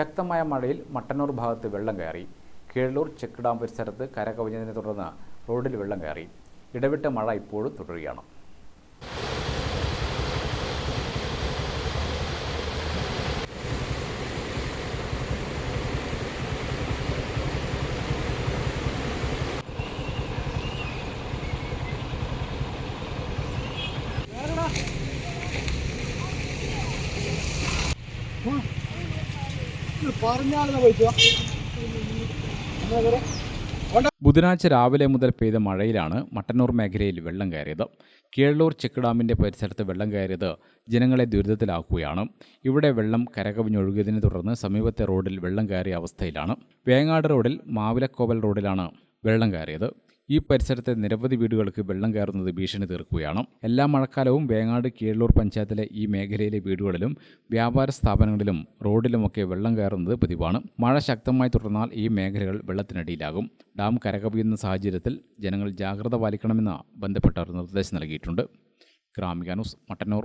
ശക്തമായ മഴയിൽ മട്ടന്നൂർ ഭാഗത്ത് വെള്ളം കയറി. കീഴൂർ ചെക്ക് ഡാം പരിസരത്ത് കരകവിഞ്ഞതിനെ തുടർന്ന് റോഡിൽ വെള്ളം കയറി. ഇടവിട്ട മഴ ഇപ്പോഴും തുടരുകയാണ്. Woo! ബുധനാഴ്ച രാവിലെ മുതൽ പെയ്ത മഴയിലാണ് മട്ടന്നൂർ മേഖലയിൽ വെള്ളം കയറിയത്. കീഴല്ലൂർ ചെക്ക് ഡാമിന്റെ പരിസരത്ത് വെള്ളം കയറിയത് ജനങ്ങളെ ദുരിതത്തിലാക്കുകയാണ്. ഇവിടെ വെള്ളം കരകവിഞ്ഞൊഴുകിയതിനെ തുടർന്ന് സമീപത്തെ റോഡിൽ വെള്ളം കയറിയ അവസ്ഥയിലാണ്. വേങ്ങാട് റോഡിൽ മാവിലക്കോവൽ റോഡിലാണ് വെള്ളം കയറിയത്. ഈ പരിസരത്തെ നിരവധി വീടുകൾക്ക് വെള്ളം കയറുന്നത് ഭീഷണി തീർക്കുകയാണ്. എല്ലാ മഴക്കാലവും വേങ്ങാട് കീഴൂർ പഞ്ചായത്തിലെ ഈ മേഖലയിലെ വീടുകളിലും വ്യാപാര സ്ഥാപനങ്ങളിലും റോഡിലുമൊക്കെ വെള്ളം കയറുന്നത് പതിവാണ്. മഴ ശക്തമായി തുടർന്നാൽ ഈ മേഖലകൾ വെള്ളത്തിനടിയിലാകും. ഡാം കരകവിയുന്ന സാഹചര്യത്തിൽ ജനങ്ങൾ ജാഗ്രത പാലിക്കണമെന്ന് ബന്ധപ്പെട്ടവർ നിർദ്ദേശം നൽകിയിട്ടുണ്ട്. Gramika news Mattannur.